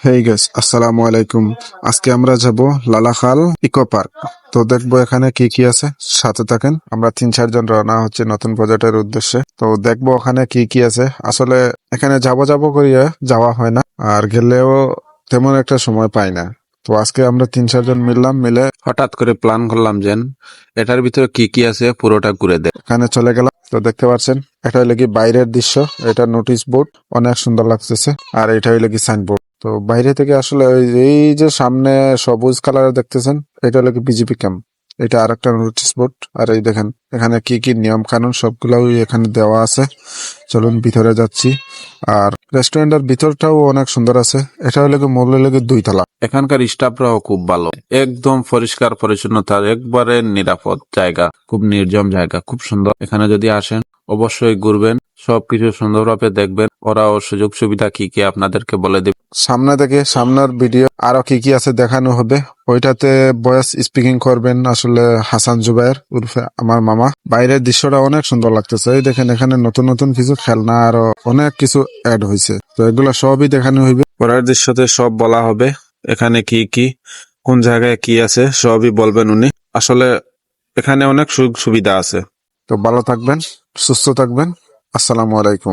হেই guess আসসালামু আলাইকুম আজকে আমরা যাব লালাখাল ইকো পার্ক তো দেখব এখানে কি কি আছে, সাথে থাকেন। আমরা তিন চারজন রওনা হচ্ছে নতুন প্রজেক্টের উদ্দেশ্যে। তো দেখব ওখানে কি কি আছে। আসলে এখানে যাব যাব করিয়ে যাওয়া হয় না, আর গেলেও তেমন একটা সময় পাই না। তো আজকে আমরা তিন চারজন মিললাম, মিলে হঠাৎ করে প্ল্যান করলাম যেন এটার ভিতরে কি কি আছে পুরোটা ঘুরে দেয় এখানে চলে গেলাম, তো দেখতে পাচ্ছেন, এটা হইলে কি বাইরের দৃশ্য, এটা নোটিশ বোর্ড অনেক সুন্দর লাগতেছে, আর এটা হইলে কি সাইনবোর্ড তো বাইরে থেকে আসলে এই যে সামনে সবুজ কালারের দেখতেছেন, এটা হলো কি বিজেপি ক্যাম্প এটা আর একটা নোটিশ বোর্ড আর এই দেখেন, এখানে কি কি নিয়ম কানুন সবগুলোই এখানে দেওয়া আছে। চলুন ভিতরে যাচ্ছি। আর রেস্টুরেন্টের ভিতরটাও অনেক সুন্দর আছে। এটা হলো কি লেগে দুই তলা এখানকার স্টাফরাও খুব ভালো। একদম পরিষ্কার পরিচ্ছন্নতার একবারে নিরাপদ জায়গা। খুব নির্জম জায়গা, খুব সুন্দর। এখানে যদি আসেন, অবশ্যই ঘুরবেন। সবকিছু সুন্দরভাবে দেখবেন। ওরাও সুযোগ সুবিধা কি কি আপনাদেরকে বলে দেবে। সামনে থেকে সামনের ভিডিও আরও কি কি আছে দেখানো হবে, ওইটাতে ভয়েস স্পিকিং করবেন আসলে হাসান জুবাইর উর্ফে আমার মামা। বাইরের দৃশ্যটা অনেক সুন্দর লাগতেছে। এই দেখেন, এখানে নতুন নতুন কিছু খেলনা আরও অনেক কিছু অ্যাড হয়েছে। তো এগুলো সবই দেখানো হইবে। পরের দৃশ্যতে সব বলা হবে, এখানে কি কি, কোন জায়গায় কি আছে, সবই বলবেন উনি। আসলে এখানে অনেক সুযোগ সুবিধা আছে। তো ভালো থাকবেন, সুস্থ থাকবেন। আসসালামু আলাইকুম।